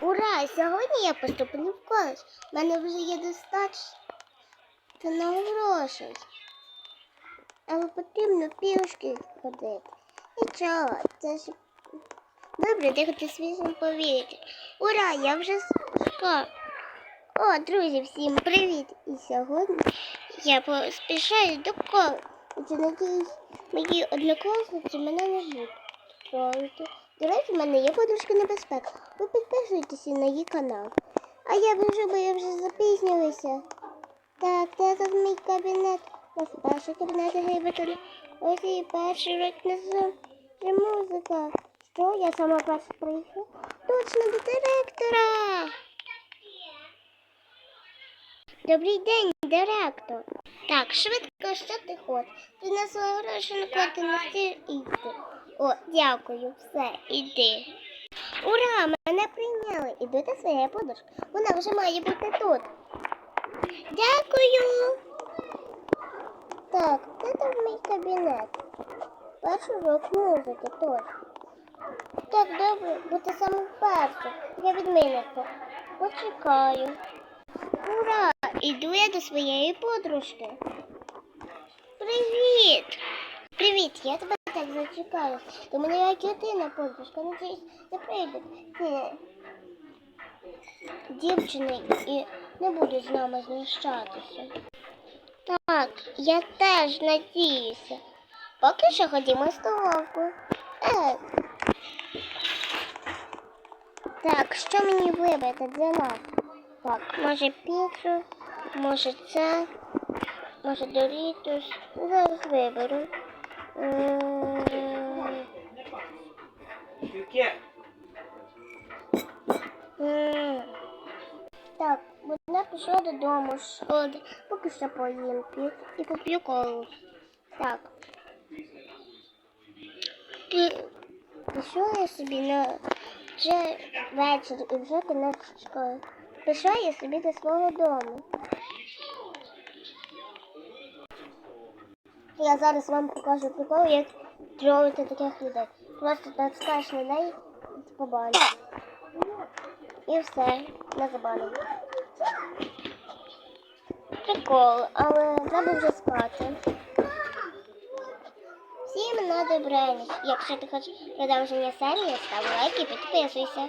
Ура! Сьогодні я поступлю в коледж. У мене вже є достатньо грошей. Але потрібно пішки ходити. Нічого, це ж добре дихати свіжим повітрям. Ура! Я вже скоро. О, друзі, всім привіт! І сьогодні я поспішаю до коледжу. І надіюсь, мої однокласниці мене не будуть. До речі, в мене є подружка небезпека. Ви підписуйтеся на її канал. А я біжу, бо я вже запізнююся. Так, де тут мій кабінет? Ось перший кабінет Гейбетона. Ось і перший рік несу. Це музика. Що? Я сама перша прийшла? Точно до директора. Добрий день, директор. Так, швидко, що ти хочеш? Ти на свою гроші наклади на стіл іди. О, дякую, все, іди. Ура! Мене прийняли. Іду до своєї подружки. Вона вже має бути тут. Дякую. Так, де там мій кабінет? Перший урок музики, точно. Так, добре, бути саме першим. Я відміниться. Почекаю. Ура! Іду я до своєї подружки. Привіт! Привіт, я тебе так зачекаю. Ти мене як єдина подружка, надіюсь, не прийде. Ти дівчини і не будуть з нами знущатися. Так, я теж надіюся. Поки що ходімо в столовку. Е. Так, що мені вибрати для нас? Так, може піцу, може це, може Дорітус. Зараз виберу. Яке? м. Так, вона пішла додому школи, поки що поїм піцу і поп'ю колу. Так. Пі- Пішла я собі на вже вечір і вже кінець школи. Пішла я собі до свого дому. Я зараз вам покажу прикол, як тролити таких людей. Просто натискаєш на неї і побачиш. І все, не забанено. Прикол, але треба вже спати. Всім на добраніч. Якщо ти хочеш продовження серії, став лайк і підписуйся.